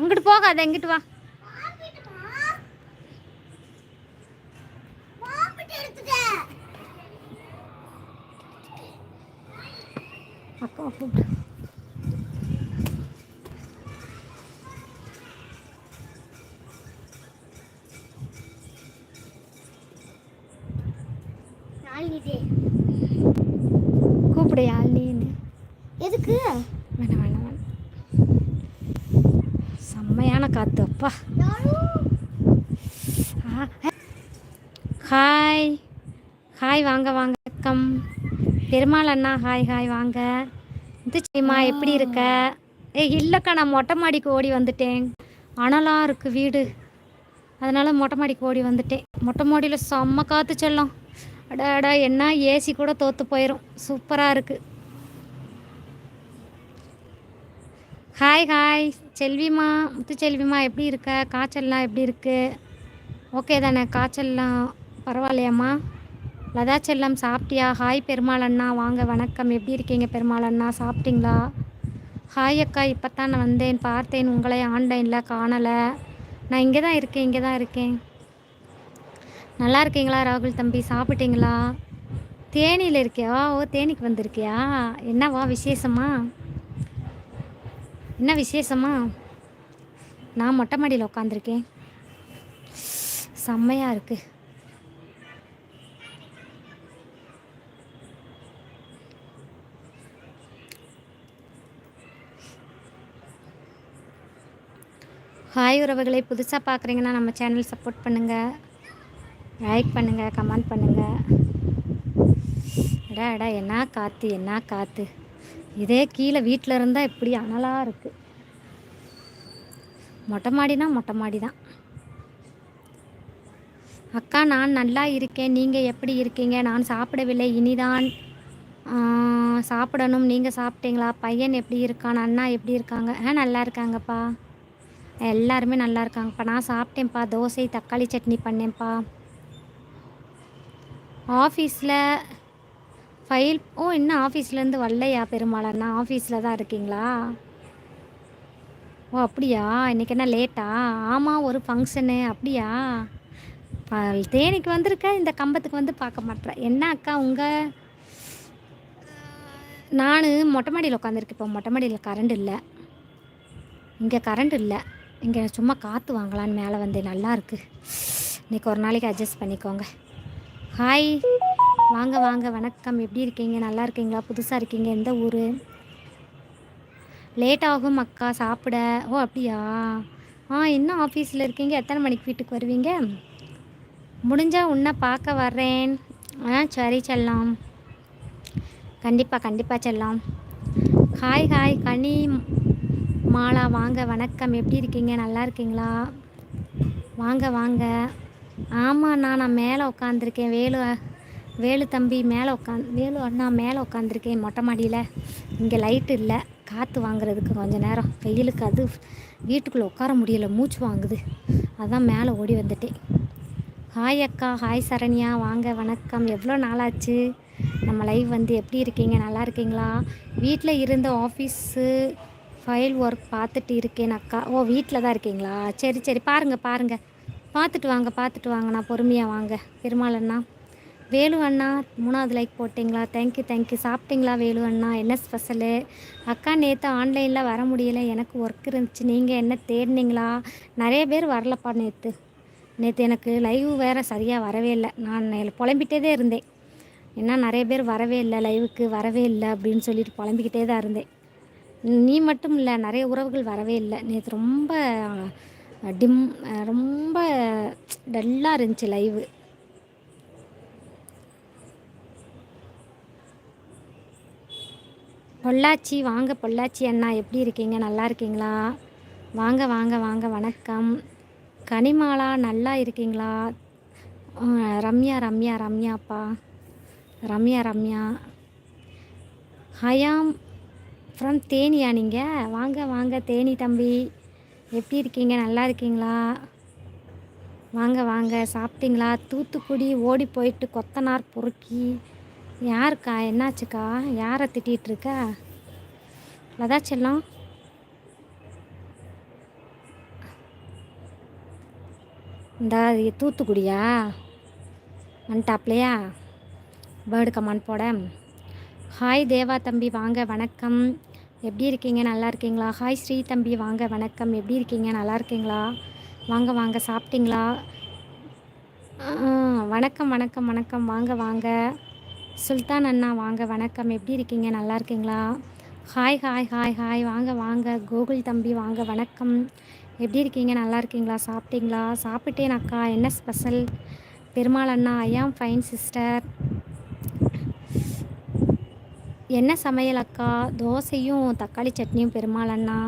இங்கிட்டு போகாத இங்கிட்டு வா. அக்கா கூப்பிட்டு கூப்பிடு யாழ்னின்னு எதுக்கு வேணாம் வேணாம் வேணாம் செம்மையான காற்று அப்பா ஆ, ஹே. ஹாய். ஹாய் வாங்க வாங்க. வணக்கம். பெருமாள் அண்ணா ஹாய் ஹாய் வாங்க. முத்துச்சிமா எப்படி இருக்க? ஏய் இல்லைக்கா நான் மொட்டை மாடிக்கு ஓடி வந்துட்டேன். அனலாக இருக்குது வீடு. அதனால் மொட்டை மாடிக்கு ஓடி வந்துட்டேன். மொட்டை மாடியில் செம்ம காற்று செல்லும். அடா அடா என்ன ஏசி கூட தோற்று போயிடும் சூப்பராக இருக்குது ஹாய் ஹாய். செல்விமா முத்து செல்விமா எப்படி இருக்க? காய்ச்சல்லாம் எப்படி இருக்கு? ஓகே தானே காய்ச்சல்லாம் பரவாயில்லையாம்மா. லதா செல்லம் சாப்பிட்டியா? ஹாய் பெருமாள் அண்ணா வாங்க வணக்கம். எப்படி இருக்கீங்க பெருமாள் அண்ணா சாப்பிட்டீங்களா? ஹாய் அக்கா. இப்போ தான் நான் வந்தேன். பார்த்தேன். உங்களை ஆன்லைனில் காணலை. நான் இங்கே தான் இருக்கேன் இங்கே தான் இருக்கேன். நல்லா இருக்கீங்களா ராகுல் தம்பி? சாப்பிட்டீங்களா? தேனியில் இருக்கியா? ஓ தேனிக்கு வந்திருக்கியா? என்னவா விசேஷமா? என்ன விசேஷமா? நான் மொட்டை மாடியில் உட்காந்துருக்கேன் செம்மையாக இருக்குது ஹாய் உறவுகளை புதுசாக பார்க்குறீங்கன்னா நம்ம சேனல் சப்போர்ட் பண்ணுங்கள் லைக் பண்ணுங்கள் கமெண்ட் பண்ணுங்கள் அடா அடா என்ன காற்று என்ன காற்று இதே கீழே வீட்டில் இருந்தால் இப்படி அனலாக இருக்குது மொட்டை மாடினா மொட்டை மாடி தான் அக்கா நான் நல்லா இருக்கேன். நீங்கள் எப்படி இருக்கீங்க? நான் சாப்பிடவில்லை இனிதான் சாப்பிடணும். நீங்கள் சாப்பிட்டீங்களா? பையன் எப்படி இருக்கான்? அண்ணா எப்படி இருக்காங்க? ஆ நல்லா இருக்காங்கப்பா. எல்லாருமே நல்லா இருக்காங்கப்பா. நான் சாப்பிட்டேன்ப்பா. தோசை தக்காளி சட்னி பண்ணேன்ப்பா. ஆஃபீஸில் ஃபைல் ஓ இன்னும் ஆஃபீஸ்லேருந்து வரலையா பெருமாளண்ணா ஆஃபீஸில் தான் இருக்கீங்களா? ஓ அப்படியா? இன்றைக்கி என்ன லேட்டா? ஆமாம் ஒரு ஃபங்க்ஷனு அப்படியா? ப- தேனிக்கு வந்திருக்க? இந்த கம்பத்துக்கு வந்து பார்க்க மாட்டேறேன் என்ன அக்கா உங்கள் நான் மொட்டை மாடியில் உட்காந்துருக்கேன் இப்போ மொட்டை மாடியில் கரண்ட் இல்லை. இங்கே கரண்ட் இல்லை. இங்கே சும்மா காற்று வாங்கலான்னு மேலே வந்தேன் நல்லா இருக்குது இன்றைக்கி ஒரு நாளைக்கு அட்ஜஸ்ட் பண்ணிக்கோங்க. ஹாய் வாங்க வாங்க. வணக்கம். எப்படி இருக்கீங்க? நல்லா இருக்கீங்களா? புதுசாக இருக்கீங்க? எந்த ஊர்? லேட் ஆகும் அக்கா. சாப்பிட. ஓ அப்படியா? ஆ இன்னும் ஆஃபீஸில் இருக்கீங்க? எத்தனை மணிக்கு வீட்டுக்கு வருவீங்க? முடிஞ்சால் உன்னை பார்க்க வர்றேன். ஆ சரி செல்லாம் கண்டிப்பாக கண்டிப்பாக செல்லாம் ஹாய் ஹாய் கனி மாலா வாங்க வணக்கம். எப்படி இருக்கீங்க? நல்லா இருக்கீங்களா? வாங்க வாங்க. ஆமாண்ணா நான் மேலே உட்காந்துருக்கேன் வேலு வேலு தம்பி மேலே உட்காந்து வேலு அண்ணா மேலே உட்காந்துருக்கேன் மொட்டை மாடியில். இங்கே லைட்டு இல்லை. காற்று வாங்குறதுக்கு கொஞ்ச நேரம். வெயிலுக்கு அது வீட்டுக்குள்ளே உட்கார முடியல. மூச்சு வாங்குது. அதான் மேலே ஓடி வந்துட்டேன். ஹாய் அக்கா. ஹாய் சரண்யா. வாங்க வணக்கம். எவ்வளோ நாளாச்சு? நம்ம லைவ் வந்து எப்படி இருக்கீங்க? நல்லா இருக்கீங்களா? வீட்டில் இருந்த ஆஃபீஸு ஃபைல் ஒர்க் பார்த்துட்டு இருக்கேன் அக்கா. ஓ வீட்டில் தான் இருக்கீங்களா? சரி சரி. பாருங்கள் பாருங்கள் பார்த்துட்டு வாங்க பார்த்துட்டு வாங்கண்ணா பொறுமையாக வாங்க. பெருமாள் அண்ணா. வேலு அண்ணா மூணாவது லைக் போட்டிங்களா? தேங்க்யூ தேங்க்யூ சாப்பிட்டீங்களா வேலு அண்ணா? என்ன ஸ்பெஷலு அக்கா நேற்று ஆன்லைனில் வர முடியல. எனக்கு ஒர்க் இருந்துச்சு. நீங்கள் என்ன தேடினீங்களா? நிறைய பேர் வரலப்பா நேற்று நேற்று எனக்கு லைவ் வேறு சரியாக வரவே இல்லை. நான் புலம்பிகிட்டே தான் இருந்தேன். ஏன்னா நிறைய பேர் வரவே இல்லை. லைவுக்கு வரவே இல்லை அப்படின்னு சொல்லிட்டு புலம்பிக்கிட்டே தான் இருந்தேன். நீ மட்டும் இல்லை நிறைய உறவுகள் வரவே இல்லை. நேற்று ரொம்ப டிம் ரொம்ப டல்லாக இருந்துச்சு லைவு பொள்ளாச்சி வாங்க பொள்ளாச்சி அண்ணா எப்படி இருக்கீங்க? நல்லா இருக்கீங்களா? வாங்க வாங்க வாங்க வணக்கம். கனிமாலா நல்லா இருக்கீங்களா? ரம்யா ரம்யா ரம்யாப்பா ரம்யா ரம்யா. ஹயாம் ஃப்ரம் தேனியா நீங்கள் வாங்க வாங்க தேனி தம்பி. எப்படி இருக்கீங்க? நல்லா இருக்கீங்களா? வாங்க வாங்க. சாப்பிட்டீங்களா? தூத்துக்குடி ஓடி போயிட்டு கொத்தனார் பொறுக்கி. யாருக்கா? என்னாச்சுக்கா? யாரை திட்டிகிட்டு லதா செல்லம்? இந்த தூத்துக்குடியா? வந்துட்டாப்லையா? பேர்டு கமான் போட. ஹாய் தேவா தம்பி. வாங்க வணக்கம். எப்படி இருக்கீங்க? நல்லா இருக்கீங்களா? ஹாய் ஸ்ரீ தம்பி. வாங்க வணக்கம். எப்படி இருக்கீங்க? நல்லா இருக்கீங்களா? வாங்க வாங்க. சாப்பிட்டீங்களா? வணக்கம் வணக்கம் வணக்கம். வாங்க வாங்க. சுல்தான் அண்ணா வாங்க. வணக்கம். எப்படி இருக்கீங்க? நல்லா இருக்கீங்களா? ஹாய் ஹாய் ஹாய் ஹாய் வாங்க வாங்க. கோகுல் தம்பி வாங்க. வணக்கம். எப்படி இருக்கீங்க? நல்லா இருக்கீங்களா? சாப்பிட்டீங்களா? சாப்பிட்டேன் அக்கா. என்ன ஸ்பெஷல் பெருமாள் அண்ணா ஐயாம் ஃபைன் சிஸ்டர் என்ன சமையல் அக்கா? தோசையும் தக்காளி சட்னியும் பெருமாள் அண்ணா.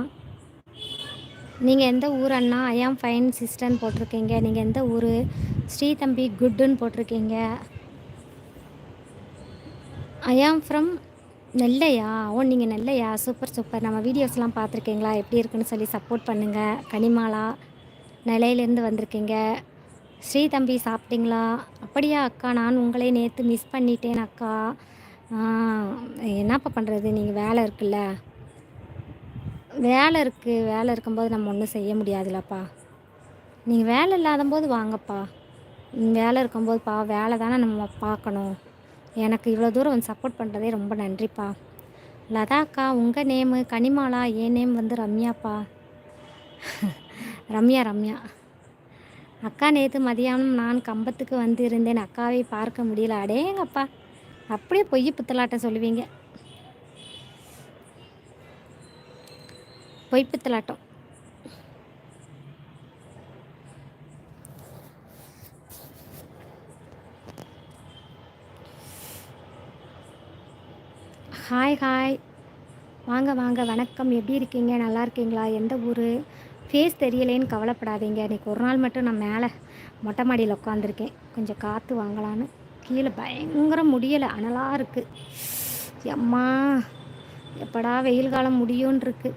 நீங்கள் எந்த ஊர் அண்ணா? ஐயாம் ஃபைன் சிஸ்டர்னு போட்டிருக்கீங்க. நீங்கள் எந்த ஊர்? ஸ்ரீ தம்பி குட்டுன்னு போட்டிருக்கீங்க. ஐயாம் ஃப்ரம் நெல்லையா? ஓ நீங்கள் நெல்லையா? சூப்பர் சூப்பர் நம்ம வீடியோஸ்லாம் பார்த்துருக்கீங்களா? எப்படி இருக்குன்னு சொல்லி சப்போர்ட் பண்ணுங்கள் கனிமாலா நிலையிலேருந்து வந்திருக்கீங்க. ஸ்ரீ தம்பி சாப்பிட்டீங்களா? அப்படியா அக்கா? நான் உங்களை நேற்று மிஸ் பண்ணிட்டேன் அக்கா. என்னப்பா பண்ணுறது நீங்கள் வேலை இருக்குல்ல. வேலை இருக்குது வேலை இருக்கும்போது நம்ம ஒன்றும் செய்ய முடியாதுல்லப்பா நீங்கள் வேலை இல்லாத போது வாங்கப்பா வேலை இருக்கும்போதுப்பா வேலை தானே நம்ம பார்க்கணும். எனக்கு இவ்வளோ தூரம் வந்து சப்போர்ட் பண்ணுறதே ரொம்ப நன்றிப்பா. லதாக்கா உங்கள் நேமு கனிமாலா என் நேம் வந்து ரம்யாப்பா. ரம்யா ரம்யா. அக்கா நேற்று மதியானம் நான் கம்பத்துக்கு வந்து இருந்தேன் அக்காவை பார்க்க முடியல. அடேங்கப்பா. அப்படியே பொய் புத்தலாட்டம் சொல்லுவீங்க. பொய் புத்தலாட்டம். ஹாய் ஹாய் வாங்க வாங்க. வணக்கம். எப்படி இருக்கீங்க? நல்லா இருக்கீங்களா? எந்த ஊர்? ஃபேஸ் தெரியலேன்னு கவலைப்படாதீங்க. இன்றைக்கி ஒரு நாள் மட்டும் நான் மேலே மொட்டை மாடியில் உட்காந்துருக்கேன். கொஞ்சம் காற்று வாங்கலான்னு. கீழே பயங்கர முடியலை. அனலாக இருக்குது அம்மா எப்படா வெயில் காலம் முடியும்ன்ருக்கு.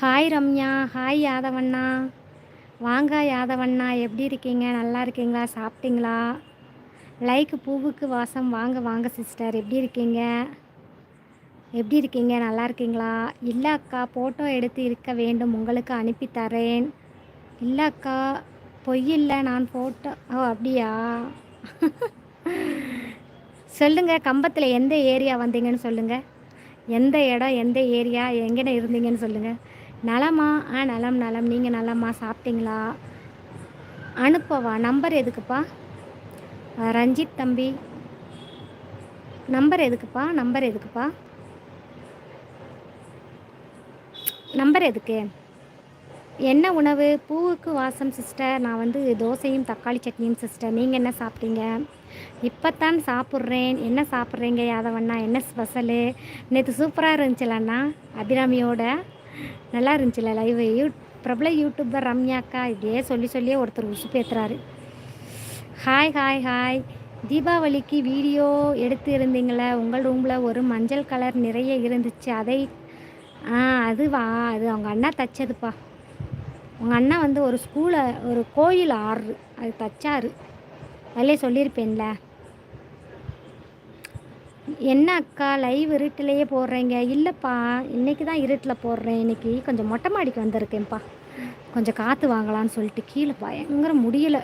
ஹாய் ரம்யா ஹாய் யாதவண்ணா. வாங்க யாதவண்ணா எப்படி இருக்கீங்க? நல்லா இருக்கீங்களா? சாப்பிட்டீங்களா? லைக் பூவுக்கு வாசம். வாங்க வாங்க சிஸ்டர் எப்படி இருக்கீங்க? எப்படி இருக்கீங்க? நல்லா இருக்கீங்களா? இல்லை அக்கா ஃபோட்டோ எடுத்து இருக்க வேண்டும். உங்களுக்கு அனுப்பி தரேன். இல்லை அக்கா பொய் இல்லை. நான் ஃபோட்டோ ஓ அப்படியா? சொல்லுங்கள் கம்பத்தில் எந்த ஏரியா வந்தீங்கன்னு சொல்லுங்கள் எந்த இடம் எந்த ஏரியா எங்கன இருந்தீங்கன்னு சொல்லுங்கள் நலமா? ஆ நலம் நலம். நீங்கள் நலமா? சாப்பிட்டீங்களா? அனுப்பவா? நம்பர் எதுக்குப்பா? ரஞ்சித் தம்பி. நம்பர் எதுக்குப்பா? நம்பர் எதுக்குப்பா? நம்பர் எதுக்கு? என்ன உணவு? பூவுக்கு வாசம் சிஸ்டர். நான் வந்து தோசையும் தக்காளி சட்னியும் சிஸ்டர். நீங்கள் என்ன சாப்பிட்டீங்க? இப்போத்தான் சாப்பிட்றேன். என்ன சாப்பிட்றீங்க யாதவண்ணா? என்ன ஸ்பெஷலு நேற்று சூப்பராக இருந்துச்சுலண்ணா அபிராமியோட. நல்லா இருந்துச்சுல லைவ் யூ பிரபல யூடியூபர் ரம்யாக்கா இப்படியே சொல்லி சொல்லியே ஒருத்தர் உசு பேத்துறாரு ஹாய் ஹாய் ஹாய் தீபாவளிக்கு வீடியோ எடுத்து இருந்தீங்களே? உங்கள் ரூமில் ஒரு மஞ்சள் கலர் நிறைய இருந்துச்சு. அதை ஆ அதுவா? அது அவங்க அண்ணா தைச்சதுப்பா. உங்கள் அண்ணா வந்து ஒரு ஸ்கூலை ஒரு கோயில் ஆறு. அது தைச்சாரு. அதிலே சொல்லியிருப்பேன்ல. என்ன அக்கா லைவ் இருட்டிலேயே போடுறீங்க? இல்லைப்பா இன்றைக்கி தான் இருட்டில் போடுறேன். இன்றைக்கி கொஞ்சம் மொட்டை மாடிக்கு வந்திருக்கேன்ப்பா. கொஞ்சம் காற்று வாங்கலான்னு சொல்லிட்டு கீழே பயங்கர முடியல.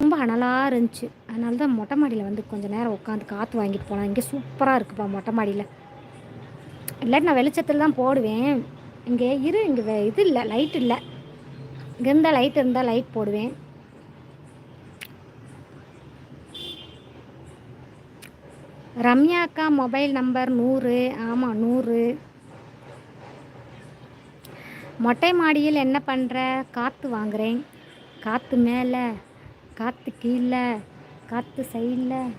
ரொம்ப அனலாக இருந்துச்சு. அதனால தான் மொட்டை மாடியில் வந்து கொஞ்சம் நேரம் உட்காந்து காற்று வாங்கிட்டு போகலாம் இங்கே சூப்பராக இருக்குப்பா மொட்டை மாடியில். இல்லாட்டி நான் வெளிச்சத்தில் தான் போடுவேன். இங்கே இரு இங்கே இது இல்லை லைட் இல்லை. இங்கே இருந்தால் லைட் இருந்தால் லைட் போடுவேன். ரம்யா அக்கா மொபைல் நம்பர் நூறு. ஆமாம் நூறு. மொட்டை மாடியில் என்ன பண்ணுற காற்று வாங்குறேன். காற்று மேலே காற்று கீழே காற்று சைடில்.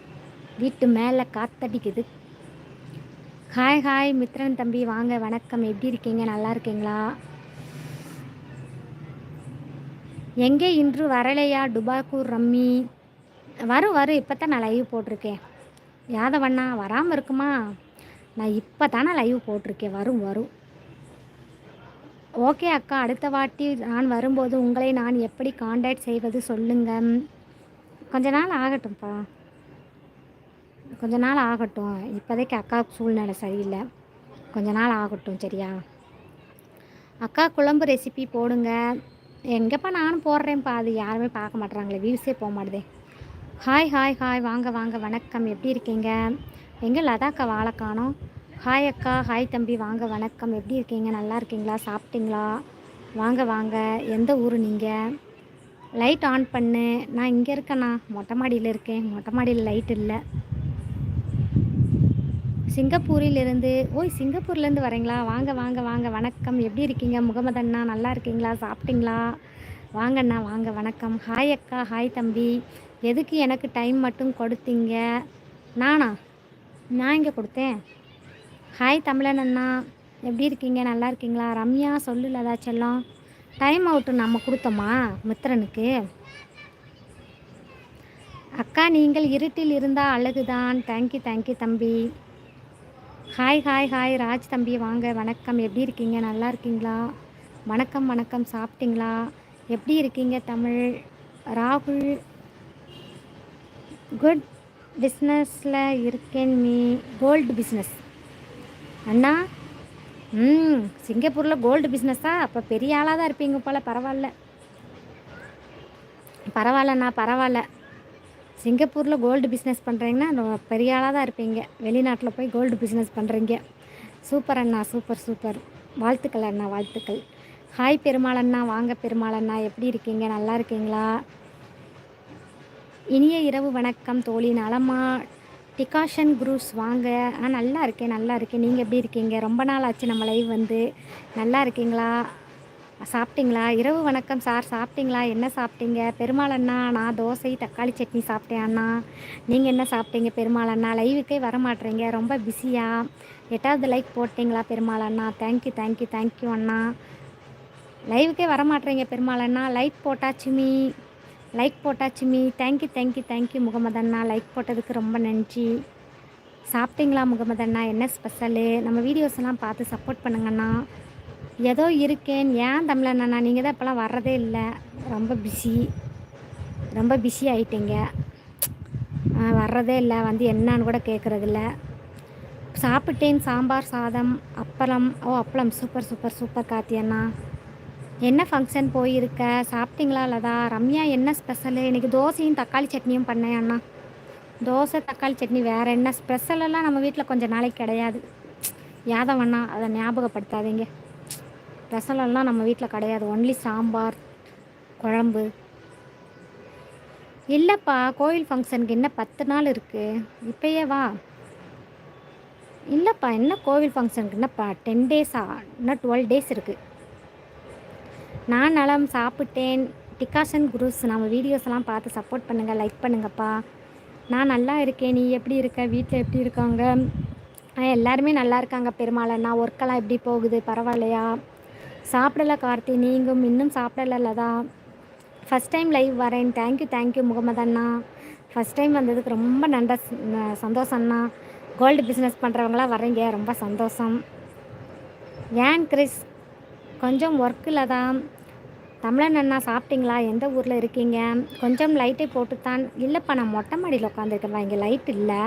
வீட்டு மேலே காத்தடிக்குது. ஹாய் ஹாய் மித்ரன் தம்பி. வாங்க வணக்கம். எப்படி இருக்கீங்க? நல்லா இருக்கீங்களா? எங்கே இன்று வரலையா டுபாக்கூர் ரம்மி? வரும் வரும் இப்போ தான் நான் லைவ் போட்டிருக்கேன். யாதவண்ணா வராமல் இருக்குமா? நான் இப்போ தானே லைவ் போட்டிருக்கேன். வரும் வரும். ஓகே அக்கா அடுத்த வாட்டி நான் வரும்போது உங்களை நான் எப்படி காண்டாக்ட் செய்வது சொல்லுங்க. கொஞ்ச நாள் ஆகட்டும்ப்பா. கொஞ்ச நாள் ஆகட்டும். இப்போதைக்கு அக்காவுக்கு சூழ்நிலை சரியில்லை. கொஞ்ச நாள் ஆகட்டும் சரியா? அக்கா குழம்பு ரெசிபி போடுங்க. எங்கேப்பா நானும் போடுறேன்ப்பா. அது யாருமே பார்க்க மாட்றாங்களே. வியூஸே போக மாட்டேதே. ஹாய் ஹாய் ஹாய் வாங்க வாங்க. வணக்கம். எப்படி இருக்கீங்க? எங்கே லதாக்கா வாழை காணோம். ஹாய் அக்கா. ஹாய் தம்பி. வாங்க வணக்கம். எப்படி இருக்கீங்க? நல்லா இருக்கீங்களா? சாப்பிட்டீங்களா? வாங்க வாங்க. எந்த ஊர் நீங்கள் லைட் ஆன் பண்ணு. நான் இங்கே இருக்கேண்ணா மொட்டை மாடியில் இருக்கேன். மொட்டை மாடியில் லைட் இல்லை. சிங்கப்பூரிலிருந்து ஓய் சிங்கப்பூர்லேருந்து வரீங்களா? வாங்க வாங்க வாங்க. வணக்கம். எப்படி இருக்கீங்க? முகமது அண்ணா நல்லா இருக்கீங்களா? சாப்பிட்டீங்களா? வாங்கண்ணா வாங்க. வணக்கம். ஹாய் அக்கா. ஹாய் தம்பி. எதுக்கு எனக்கு டைம் மட்டும் கொடுத்தீங்க? நானா? நான் இங்கே கொடுத்தேன்? ஹாய் தமிழன் அண்ணா எப்படி இருக்கீங்க? நல்லா இருக்கீங்களா? ரம்யா சொல்லல ஏதாச்செல்லாம். டைம் அவுட்டு நம்ம கொடுத்தோமா மித்திரனுக்கு அக்கா நீங்கள் இருட்டில் இருந்தால் அழகுதான். தேங்க்யூ தேங்க்யூ தம்பி. ஹாய் ஹாய் ஹாய் ராஜ் தம்பி வாங்க. வணக்கம். எப்படி இருக்கீங்க? நல்லா இருக்கீங்களா? வணக்கம் வணக்கம். சாப்பிட்டீங்களா? எப்படி இருக்கீங்க தமிழ்? ராகுல் குட் பிஸ்னஸில் இருக்கேன் மீ கோல்டு பிஸ்னஸ். அண்ணா ம் சிங்கப்பூரில் கோல்டு பிஸ்னஸா? அப்போ பெரிய ஆளாக தான் இருப்பீங்க போல் பரவாயில்ல பரவாயில்லண்ணா பரவாயில்ல சிங்கப்பூரில் கோல்டு பிஸ்னஸ் பண்ணுறீங்கன்னா பெரிய ஆளாக தான் இருப்பீங்க. வெளிநாட்டில் போய் கோல்டு பிஸ்னஸ் பண்ணுறீங்க சூப்பர் அண்ணா சூப்பர் சூப்பர். வாழ்த்துக்கள் அண்ணா வாழ்த்துக்கள். ஹாய் பெருமாள் அண்ணா வாங்க பெருமாள் அண்ணா எப்படி இருக்கீங்க? நல்லா இருக்கீங்களா? இனிய இரவு வணக்கம் தோழி. நலமா டிகாஷன் குரூஸ் வாங்க ஆ நல்லா இருக்கேன் நல்லா இருக்கேன். நீங்கள் எப்படி இருக்கீங்க? ரொம்ப நாள் ஆச்சு நம்ம லைவ் வந்து. நல்லா இருக்கீங்களா? சாப்பிட்டீங்களா? இரவு வணக்கம் சார். சாப்பிட்டீங்களா? என்ன சாப்பிட்டீங்க? பெருமாள் அண்ணா நான் தோசை தக்காளி சட்னி சாப்பிட்டேன் அண்ணா. நீங்கள் என்ன சாப்பிட்டீங்க பெருமாள் அண்ணா? லைவுக்கே வரமாட்டேங்க ரொம்ப பிஸியாக எட்டாவது லைக் போட்டிங்களா பெருமாள் அண்ணா? Thank you thank you thank you அண்ணா. லைவுக்கே வரமாட்டேங்க பெருமாள் அண்ணா. லைக் போட்டாச்சுமி. Like போட்டாச்சுமி thank you thank you thank you Mohammed Anna. Like போட்டதுக்கு ரொம்ப நன்றி. சாப்பிட்டீங்களா முகமது அண்ணா? என்ன ஸ்பெஷலு நம்ம வீடியோஸ் எல்லாம் பார்த்து சப்போர்ட் பண்ணுங்கண்ணா ஏதோ இருக்கேன். ஏன் தமிழண்ணா நீங்கள் தான் இப்போலாம் வர்றதே இல்லை. ரொம்ப பிஸி ரொம்ப பிஸி ஆகிட்டீங்க வர்றதே இல்லை. வந்து என்னான்னு கூட கேட்குறதில்ல சாப்பிட்டேன். சாம்பார் சாதம் அப்பளம். ஓ அப்பளம். சூப்பர் சூப்பர் சூப்பர் காத்தியண்ணா அண்ணா. என்ன ஃபங்க்ஷன் போயிருக்க? சாப்பிட்டீங்களா லதா? ரம்யா என்ன ஸ்பெஷலு இன்றைக்கி தோசையும் தக்காளி சட்னியும் பண்ணேன் அண்ணா. தோசை தக்காளி சட்னி வேறு என்ன ஸ்பெஷலெல்லாம் நம்ம வீட்டில் கொஞ்சம் நாளைக்கு கிடையாது. யாதவண்ணா அதை ஞாபகப்படுத்தாதீங்க. ஸ்பெஷலெல்லாம் நம்ம வீட்டில் கிடையாது. ஒன்லி சாம்பார் குழம்பு. இல்லைப்பா கோயில் ஃபங்க்ஷனுக்கு என்ன பத்து நாள் இருக்குது இப்போயே வா. இல்லைப்பா என்ன கோவில் ஃபங்க்ஷனுக்கு என்னப்பா டென் டேஸா இன்னும் டுவெல் டேஸ் இருக்குது நான் நலம் சாப்பிட்டேன். டிகாஷன் குரூஸ் நம்ம வீடியோஸ்லாம் பார்த்து சப்போர்ட் பண்ணுங்கள் லைக் பண்ணுங்கப்பா. நான் நல்லா இருக்கேன். நீ எப்படி இருக்க? வீட்டில் எப்படி இருக்காங்க? எல்லாருமே நல்லா இருக்காங்க பெருமாளண்ணா ஒர்க்கெல்லாம் எப்படி போகுது? பரவாயில்லையா? சாப்பிடல கார்த்தி நீங்கும். இன்னும் சாப்பிடலல்லதா ஃபஸ்ட் டைம் லைவ் வரேன். Thank you thank you Mohammed Anna. First time வந்ததுக்கு ரொம்ப நன்ற சந்தோஷம் அண்ணா. கோல்டு பிஸ்னஸ் பண்ணுறவங்களாம் வரீங்க ரொம்ப சந்தோஷம். ஏன் கிறிஸ்? கொஞ்சம் ஒர்க்கில் தான் தமிழன் அண்ணா சாப்பிட்டீங்களா? எந்த ஊரில் இருக்கீங்க? கொஞ்சம் லைட்டை போட்டுத்தான். இல்லைப்பா நான் மொட்டை மாடியில் உட்காந்துருக்கேன்ப்பா இங்கே லைட் இல்லை.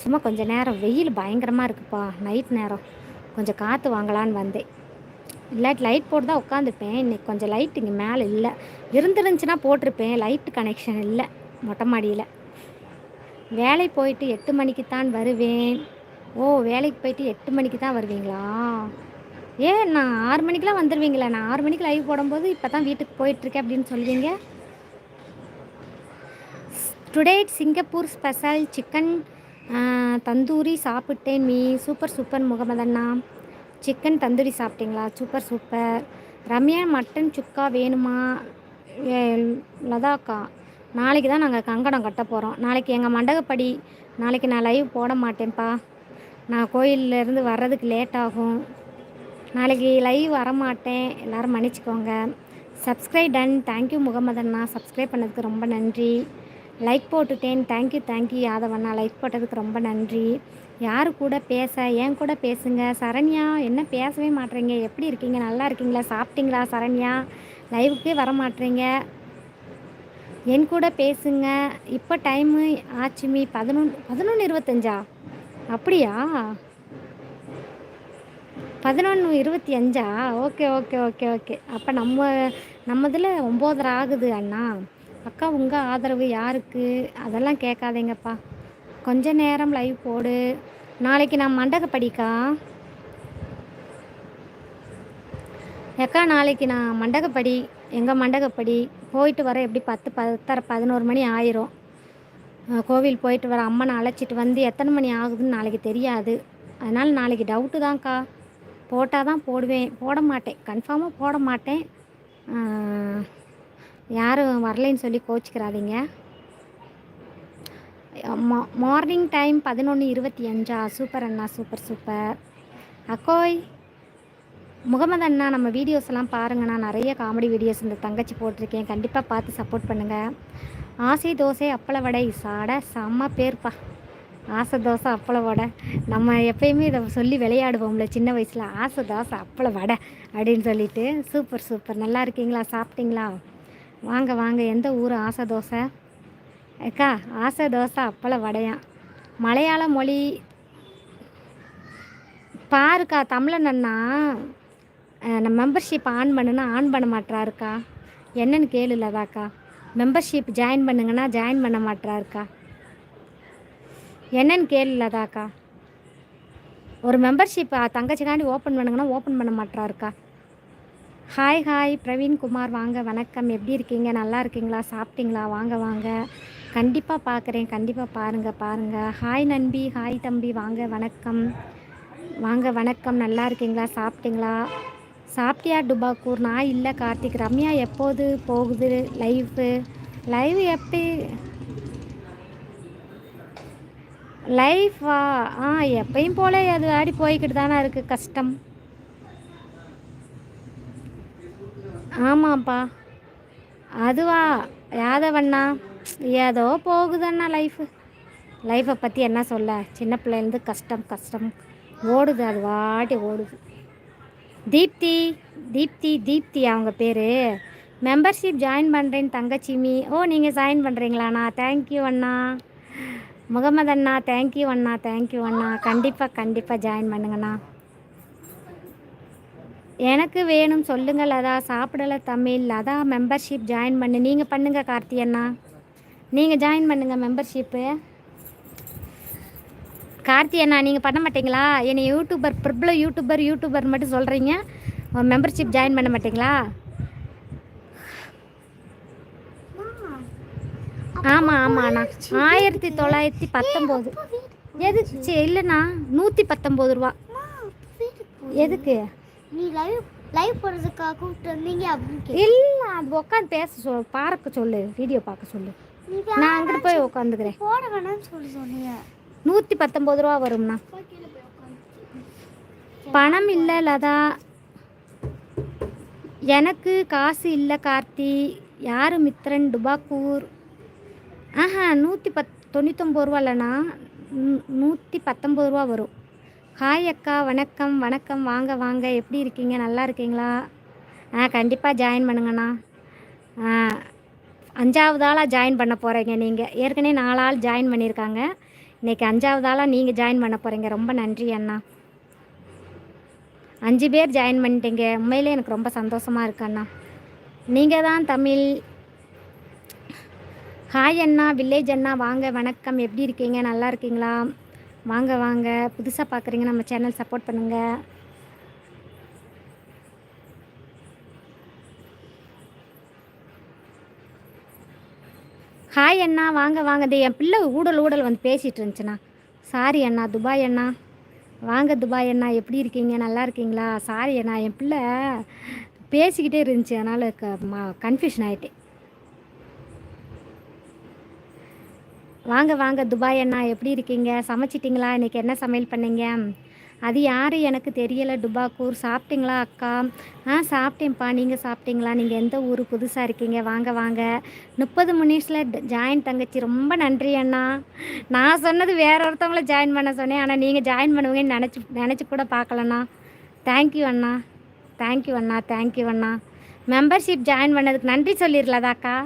சும்மா கொஞ்சம் நேரம் வெயில் பயங்கரமாக இருக்குப்பா. நைட் நேரம். கொஞ்சம் காற்று வாங்கலான்னு வந்தேன். இல்லாட்டி லைட் போட்டு தான் உட்காந்துப்பேன் இன்றைக்கி கொஞ்சம் லைட் இங்கே மேலே இல்லை. இருந்துருந்துச்சுன்னா போட்டிருப்பேன். லைட்டு கனெக்ஷன் இல்லை. மொட்டை மாடியில். வேலை போயிட்டு எட்டு மணிக்கு தான் வருவேன். ஓ வேலைக்கு போயிட்டு எட்டு மணிக்கு தான் வருவீங்களா? ஏன் நான் ஆறு மணிக்கெலாம் வந்துடுவீங்களா நான் ஆறு மணிக்கு லைவ் போடும்போது இப்போ தான் வீட்டுக்கு போயிட்டுருக்கேன் அப்படின்னு சொல்லுவீங்க. Today Singapore special chicken tandoori சாப்பிட்டேன் மீ. சூப்பர் சூப்பர் முகமதண்ணா சிக்கன் தந்தூரி சாப்பிட்டீங்களா? Super super Ramya mutton sukka வேணுமா? லதாக்கா நாளைக்கு தான் நாங்கள் கங்கணம் கட்ட போகிறோம் நாளைக்கு எங்கள் மண்டகப்படி நாளைக்கு நான் லைவ் போட மாட்டேன்ப்பா. நான் கோயிலேருந்து வர்றதுக்கு லேட் ஆகும். நாளைக்கு லைவ் வரமாட்டேன். எல்லோரும் மன்னிச்சிக்கோங்க. சப்ஸ்கிரைப் டன் தேங்க்யூ முகமதண்ணா சப்ஸ்கிரைப் பண்ணதுக்கு ரொம்ப நன்றி. லைக் போட்டுட்டேன். தேங்க்யூ தேங்க்யூ யாதவண்ணா லைக் போட்டதுக்கு ரொம்ப நன்றி. யார் கூட பேச ஏன் கூட பேசுங்க? சரண்யா என்ன பேசவே மாட்டேறீங்க? எப்படி இருக்கீங்க? நல்லா இருக்கீங்களா? சாப்பிட்டீங்களா சரண்யா? லைவுக்கே வர மாட்டேறீங்க என் கூட பேசுங்க. இப்போ டைமு ஆச்சுமி பதினொன்று பதினொன்று இருபத்தஞ்சா? அப்படியா? பதினொன்று இருபத்தி அஞ்சா? Okay okay okay okay. அப்போ நம்ம நம்மதில் ஒம்போதரை ஆகுது அண்ணா. அக்கா உங்கள் ஆதரவு யாருக்கு? அதெல்லாம் கேட்காதீங்கப்பா. கொஞ்ச நேரம் லைவ் போடு. நாளைக்கு நான் மண்டகப்படிக்கா ஏக்கா நாளைக்கு நான் மண்டகப்படி எங்கள் மண்டகப்படி போயிட்டு வர எப்படி பத்து பத்தரை பதினோரு மணி ஆயிரும். கோவில் போயிட்டு வர அம்மனை அழைச்சிட்டு வந்து எத்தனை மணி ஆகுதுன்னு நாளைக்கு தெரியாது. அதனால் நாளைக்கு டவுட்டு தான்க்கா. போட்டால் தான் போடுவேன். போட மாட்டேன். கன்ஃபார்மாக போட மாட்டேன். யாரும் வரலைன்னு சொல்லி கோச்சிக்கிறாதீங்க. மா மார்னிங் டைம் பதினொன்று இருபத்தி அஞ்சா? சூப்பர் அண்ணா சூப்பர் சூப்பர் அக்கோய் முகமது அண்ணா நம்ம வீடியோஸ் எல்லாம் பாருங்கண்ணா நிறைய காமெடி வீடியோஸ் இந்த தங்கச்சி போட்டிருக்கேன். கண்டிப்பாக பார்த்து சப்போர்ட் பண்ணுங்கள் ஆசை தோசை அப்பள வடை சாட செம்ம பேர்ப்பா. ஆசை தோசை அப்பள வடை. நம்ம எப்பயுமே இதை சொல்லி விளையாடுவோம்ல சின்ன வயசில் ஆசை தோசை அப்பள வடை அப்படின்னு சொல்லிட்டு. சூப்பர் சூப்பர் நல்லா இருக்கீங்களா? சாப்பிட்டீங்களா? வாங்க வாங்க. எந்த ஊர் ஆசை தோசை? அக்கா ஆசை தோசை அப்பள வடையா? மலையாள மொழி. பாருக்கா தமிழன் அண்ணா. நம்ம மெம்பர்ஷிப் ஆன் பண்ணுனா ஆன் பண்ண மாட்டாருக்கா என்னன்னு கேளுலதாக்கா மெம்பர்ஷிப் ஜாயின் பண்ணுங்கன்னா ஜாயின் பண்ண மாட்டாருக்கா என்னன்னு கேளுலதாக்கா ஒரு மெம்பர்ஷிப் தங்கச்சிக்காண்டி ஓப்பன் பண்ணுங்கன்னா ஓப்பன் பண்ண மாட்டாருக்கா ஹாய் ஹாய் பிரவீன் குமார். வாங்க வணக்கம். எப்படி இருக்கீங்க? நல்லா இருக்கீங்களா? சாப்பிட்டீங்களா? வாங்க வாங்க. கண்டிப்பாக பார்க்குறேன் கண்டிப்பாக பாருங்கள் பாருங்கள் ஹாய் நண்பி. ஹாய் தம்பி. வாங்க வணக்கம். வாங்க வணக்கம். நல்லா இருக்கீங்களா? சாப்பிட்டீங்களா? சாப்பிட்டியா டுபாக்கூர்? நான் இல்லை கார்த்திக். ரம்யா எப்போது போகுது? லைஃபு லைவ் எப்படி? லைஃபா ஆ எப்பயும் போல அது ஆடி போய்கிட்டு தானே இருக்குது கஷ்டம். ஆமாப்பா. அதுவா? யாதவண்ணா? ஏதோ போகுதண்ணா லைஃபு லைஃப்பை பற்றி என்ன சொல்ல? சின்ன பிள்ளைலேருந்து கஷ்டம் கஷ்டம். ஓடுது அது வாட்டி ஓடுது. தீப்தி தீப்தி தீப்தி அவங்க பேர். மெம்பர்ஷிப் ஜாயின் பண்ணுறேன் தங்கச்சிமி. ஓ நீங்கள் ஜாயின் பண்ணுறீங்களாண்ணா தேங்க்யூ அண்ணா. முகமது அண்ணா தேங்க்யூ அண்ணா தேங்க்யூ அண்ணா. கண்டிப்பாக கண்டிப்பாக ஜாயின் பண்ணுங்கண்ணா. எனக்கு வேணும் சொல்லுங்கள் லதா சாப்பிடல தமிழ். லதா மெம்பர்ஷிப் ஜாயின் பண்ணு. நீங்கள் பண்ணுங்கள் கார்த்தி அண்ணா. நீங்கள் ஜாயின் பண்ணுங்கள் மெம்பர்ஷிப்பு கார்த்தி அண்ணா நீங்கள் பண்ண மாட்டிங்களா? என்னை யூடியூபர் பிரபல யூடியூபர் யூடியூபர் மட்டும் சொல்கிறீங்க மெம்பர்ஷிப் ஜாயின் பண்ண மாட்டிங்களா? ஆமாம் ஆமாண்ணா ஆயிரத்தி தொள்ளாயிரத்தி பத்தொம்போது. எதுக்கு? சரி, இல்லைண்ணா. நூற்றி பத்தொம்போது ரூபா. எதுக்கு? நீ லைவ் லைவ் போடுறதுக்காக கூப்பிட்டு வந்தீங்க அப்படின்னு இல்லை அது உட்காந்து பேச சொல் பார்க்க சொல்லு வீடியோ பார்க்க சொல்லு. நான் அங்கிட்டு போய் உட்காந்துக்கிறேன் போட வேணாம்னு சொல்லி சொன்னீங்க நூற்றி பத்தொம்பது ரூபா வரும்ண்ணா. பணம் இல்லை லதா. எனக்கு காசு இல்லை கார்த்தி. யார் மித்ரன்? டுபாக்கூர். ஆஹா நூற்றி பத் தொண்ணூத்தொம்பது ரூபா இல்லைண்ணா நூற்றி பத்தொம்பது ரூபா வரும். ஹாய் அக்கா வணக்கம் வணக்கம். வாங்க வாங்க. எப்படி இருக்கீங்க? நல்லா இருக்கீங்களா? ஆ கண்டிப்பாக ஜாயின் பண்ணுங்கண்ணா. ஆ அஞ்சாவது ஆளாக ஜாயின் பண்ண போகிறீங்க நீங்கள் ஏற்கனவே நாலு ஆள் ஜாயின் பண்ணியிருக்காங்க. இன்றைக்கி அஞ்சாவது ஆளாக நீங்கள் ஜாயின் பண்ண போகிறீங்க ரொம்ப நன்றி அண்ணா. அஞ்சு பேர் ஜாயின் பண்ணிட்டீங்க. உண்மையிலே எனக்கு ரொம்ப சந்தோஷமாக இருக்கு அண்ணா. நீங்கள் தான் தமிழ் ஹாய் அண்ணா வில்லேஜ் அண்ணா வாங்க வணக்கம். எப்படி இருக்கீங்க? நல்லா இருக்கீங்களா? வாங்க வாங்க. புதுசாக பார்க்குறீங்க நம்ம சேனல் சப்போர்ட் பண்ணுங்கள் ஹாய் அண்ணா வாங்க வாங்க. இது என் பிள்ளை ஊடல் ஊடல் வந்து பேசிகிட்டு இருந்துச்சுண்ணா. சாரி அண்ணா துபாய் அண்ணா. வாங்க துபாய் அண்ணா. எப்படி இருக்கீங்க? நல்லா இருக்கீங்களா? சாரி அண்ணா என் பிள்ளை பேசிக்கிட்டே இருந்துச்சு. அதனால் க கன்ஃபியூஷன் ஆகிட்டேன் வாங்க வாங்க துபாய் அண்ணா எப்படி இருக்கீங்க? சமைச்சிட்டிங்களா? இன்றைக்கி என்ன சமையல் பண்ணீங்க? அது யார்? எனக்கு தெரியலை. டுபாக்கூர் சாப்பிட்டீங்களா அக்கா? ஆ சாப்பிட்டேன்ப்பா. நீங்கள் சாப்பிட்டீங்களா? நீங்கள் எந்த ஊர்? புதுசாக இருக்கீங்க? வாங்க வாங்க. முப்பது மினிட்ஸில் ஜாயின் தங்கச்சி. ரொம்ப நன்றி அண்ணா. நான் சொன்னது வேற ஒருத்தவங்கள ஜாயின் பண்ண சொன்னேன். ஆனால் நீங்கள் ஜாயின் பண்ணுவீங்கன்னு நினச்சி நினச்சி கூட பார்க்கலண்ணா தேங்க்யூ அண்ணா. தேங்க்யூ அண்ணா. தேங்க்யூ அண்ணா. மெம்பர்ஷிப் ஜாயின் பண்ணதுக்கு நன்றி சொல்லிடலாதாக்கா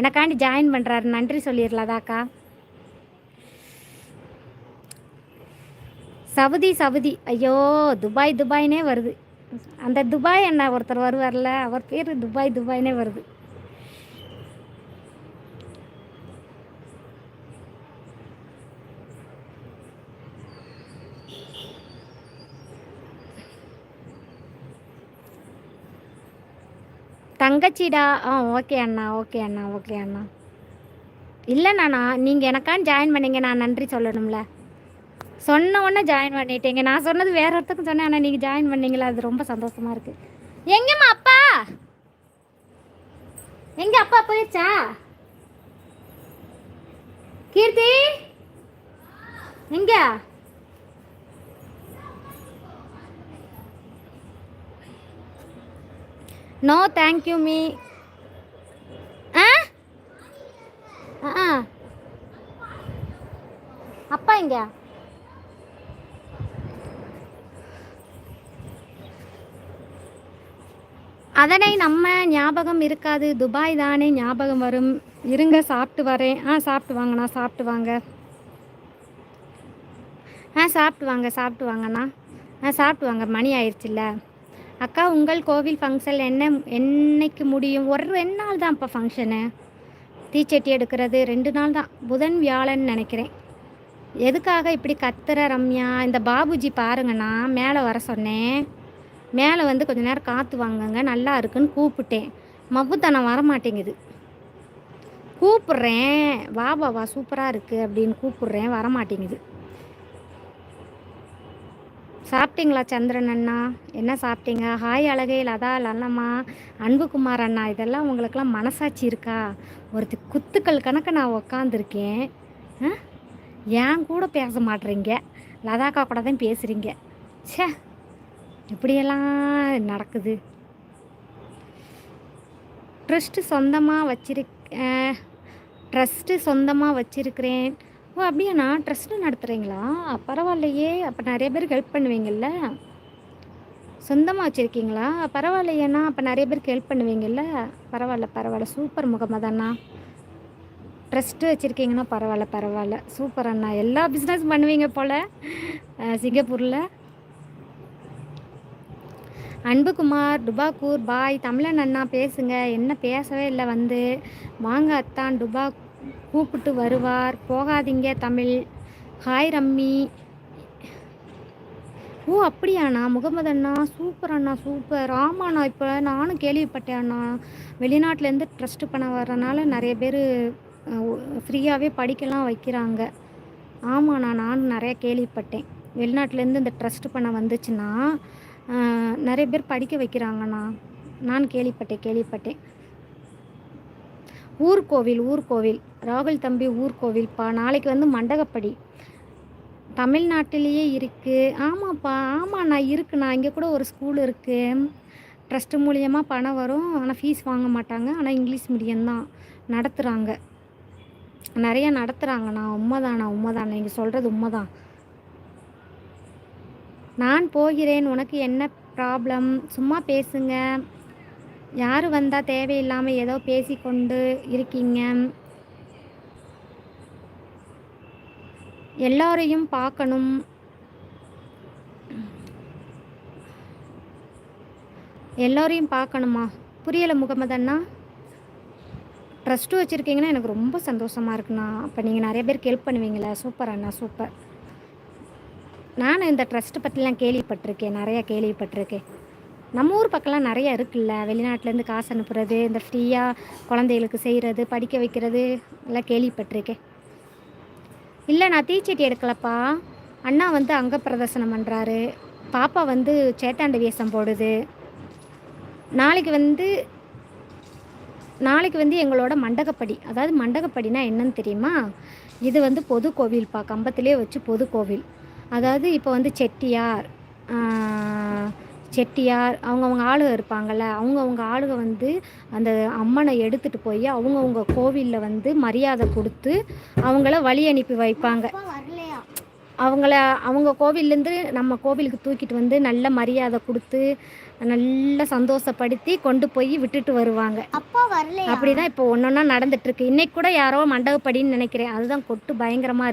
எனக்காண்டி ஜாயின் பண்ணுறாரு நன்றி சொல்லிடலாதாக்கா சவுதி சவுதி. ஐயோ துபாய் துபாய்னே வருது. அந்த துபாய் என்ன ஒருத்தர் வருவார்ல அவர் பேர் துபாய் துபாய்னே வருது. தங்கச்சிடா. ஆ ஓகே அண்ணா ஓகே அண்ணா ஓகே அண்ணா. இல்லைண்ணா நான் நீங்கள் எனக்கான் ஜாயின் பண்ணீங்க. நான் நன்றி சொல்லணும்ல. சொன்ன உடனே ஜாயின் பண்ணிட்டீங்க. நான் சொன்னது வேற ஒருத்தருக்கும் சொன்னேன். ஆனால் நீங்கள் ஜாயின் பண்ணீங்களா அது ரொம்ப சந்தோஷமாக இருக்குது எங்கேம்மா அப்பா? எங்கே அப்பா போயிடுச்சா கீர்த்தி? எங்கே? நோ தேங்க்யூ மீ ஆ ஆ அப்பா எங்க அதனை நம்ம ஞாபகம் இருக்காது. துபாய் தானே ஞாபகம் வரும். இருங்க சாப்பிட்டு வரேன். ஆ சாப்பிட்டு வாங்கண்ணா சாப்பிட்டு வாங்க. ஆ சாப்பிட்டு வாங்க சாப்பிட்டு வாங்கண்ணா. ஆ சாப்பிட்டு வாங்க மணி ஆயிடுச்சுல்ல. அக்கா உங்கள் கோவில் ஃபங்க்ஷன் என்ன என்னைக்கு முடியும்? ஒரு ரெண்டு நாள் தான் இப்போ ஃபங்க்ஷனு தீச்சட்டி எடுக்கிறது ரெண்டு நாள் தான். புதன் வியாழன் நினைக்கிறேன். எதுக்காக இப்படி கத்துற ரம்யா? இந்த பாபுஜி பாருங்கண்ணா மேலே வர சொன்னேன். மேலே வந்து கொஞ்ச நேரம் காற்று வாங்குங்க நல்லா இருக்குன்னு கூப்பிட்டேன். மவுத்தனம் வர மாட்டேங்குது கூப்பிட்றேன். வா வா வா சூப்பராக இருக்குது அப்படின்னு கூப்பிட்றேன் வர மாட்டேங்குது சாப்பிட்டீங்களா சந்திரன் அண்ணா? என்ன சாப்பிட்டீங்க? ஹாய் அழகே லதா லல்லம்மா அன்புகுமார் அண்ணா இதெல்லாம் உங்களுக்கெல்லாம் மனசாட்சி இருக்கா? ஒருத்தி குத்துக்கள் கணக்க நான் உக்காந்துருக்கேன். ஆ? ஏன் கூட பேச மாட்றீங்க லதாக்கா கூட தான் பேசுகிறீங்க ச்சே இப்படியெல்லாம் நடக்குது? ட்ரஸ்ட்டு சொந்தமாக வச்சிருக் ட்ரஸ்ட்டு சொந்தமாக வச்சிருக்கிறேன். ஓ அப்படியாண்ணா ட்ரஸ்ட்டு நடத்துகிறீங்களா பரவாயில்லையே. அப்போ நிறைய பேருக்கு ஹெல்ப் பண்ணுவீங்கல்ல? சொந்தமாக வச்சுருக்கீங்களா? பரவாயில்லையேண்ணா. அப்போ நிறைய பேருக்கு ஹெல்ப் பண்ணுவீங்கல்ல? பரவாயில்ல பரவாயில்ல. சூப்பர் முகமது அண்ணா. ட்ரஸ்ட்டு வச்சுருக்கீங்கன்னா பரவாயில்ல பரவாயில்ல. சூப்பர் அண்ணா. எல்லா பிஸ்னஸ் பண்ணுவீங்க போல். சிங்கப்பூரில். அன்புகுமார் டுபாக்கூர் பாய் தமிழன் அண்ணா பேசுங்க. என்ன பேசவே இல்லை வந்து. வாங்க அத்தான் டுபா கூப்பிட்டு வருவார். போகாதீங்க தமிழ். Hi rummy. ஓ அப்படியாண்ணா முகமது அண்ணா சூப்பர் அண்ணா சூப்பர். ஆமாண்ணா இப்போ நானும் கேள்விப்பட்டேன் அண்ணா. வெளிநாட்டிலேருந்து ட்ரஸ்ட்டு பண்ண வர்றனால நிறைய பேர் ஃப்ரீயாகவே படிக்கலாம் வைக்கிறாங்க. ஆமாண்ணா நானும் நிறைய கேள்விப்பட்டேன். வெளிநாட்டிலேருந்து இந்த ட்ரஸ்ட் பண்ண வந்துச்சுன்னா நிறைய பேர் படிக்க வைக்கிறாங்கண்ணா நான் கேள்விப்பட்டேன் கேள்விப்பட்டேன். ஊர்கோவில் ஊர்கோவில் ராகுல் தம்பி ஊர்கோவில்ப்பா நாளைக்கு வந்து மண்டகப்படி. தமிழ்நாட்டிலேயே இருக்குது ஆமாப்பா ஆமாண்ணா இருக்குண்ணா. இங்கே கூட ஒரு ஸ்கூல் இருக்குது ட்ரஸ்ட்டு மூலியமாக பணம் வரும். ஆனால் ஃபீஸ் வாங்க மாட்டாங்க. ஆனால் இங்கிலீஷ் மீடியம் தான். நடத்துகிறாங்க நிறையா நடத்துகிறாங்கண்ணா உண்மைதாண்ணா உண்மைதாண்ணா. நீங்கள் சொல்கிறது உண்மைதான். நான் போகிறேன். உனக்கு என்ன ப்ராப்ளம் சும்மா பேசுங்க. யார் வந்தால் தேவையில்லாமல் ஏதோ பேசிக்கொண்டு இருக்கீங்க. எல்லாரையும் பார்க்கணும். எல்லோரையும் பார்க்கணுமா? புரியலை முகமது அண்ணா. ட்ரஸ்ட்டு வச்சுருக்கீங்கன்னா எனக்கு ரொம்ப சந்தோஷமாக இருக்குண்ணா. அப்போ நீங்கள் நிறைய பேருக்கு ஹெல்ப் பண்ணுவீங்களே சூப்பர் அண்ணா சூப்பர். நானும் இந்த ட்ரஸ்ட்டு பற்றிலாம் கேள்விப்பட்டிருக்கேன். நிறையா கேள்விப்பட்டிருக்கேன். நம்ம ஊர் பக்கம்லாம் நிறைய இருக்குல்ல. வெளிநாட்டிலேருந்து காசு அனுப்புறது இந்த ஃப்ரீயாக குழந்தைகளுக்கு செய்கிறது படிக்க வைக்கிறது எல்லாம் கேள்விப்பட்டிருக்கேன். இல்லை நான் தீச்சட்டி எடுக்கலப்பா. அண்ணா வந்து அங்க பிரதர்சனம் பண்ணுறாரு பாப்பா வந்து சேத்தாண்ட வேஷம் போடுது. நாளைக்கு வந்து நாளைக்கு வந்து எங்களோட மண்டகப்படி. அதாவது மண்டகப்படினா என்னன்னு தெரியுமா? இது வந்து பொது கோவில்ப்பா கம்பத்திலே வச்சு பொது கோவில். அதாவது இப்போ வந்து செட்டியார் செட்டியார் அவங்கவுங்க ஆளுக இருப்பாங்கள்ல அவங்கவுங்க ஆளுக வந்து அந்த அம்மனை எடுத்துகிட்டு போய் அவங்கவுங்க கோவிலில் வந்து மரியாதை கொடுத்து அவங்கள வழி அனுப்பி வைப்பாங்க. அவங்கள அவங்க கோவில்லேருந்து நம்ம கோவிலுக்கு தூக்கிட்டு வந்து நல்ல மரியாதை கொடுத்து நல்ல சந்தோஷப்படுத்தி கொண்டு போய் விட்டுட்டு வருவாங்க. அப்பா வரலையா? அப்படிதான் இப்போ ஒன்றொன்னா நடந்துட்டு இருக்கு. இன்னைக்கு கூட யாரோ மண்டபப்படின்னு நினைக்கிறேன். அதுதான் கொட்டு பயங்கரமா இருக்கு.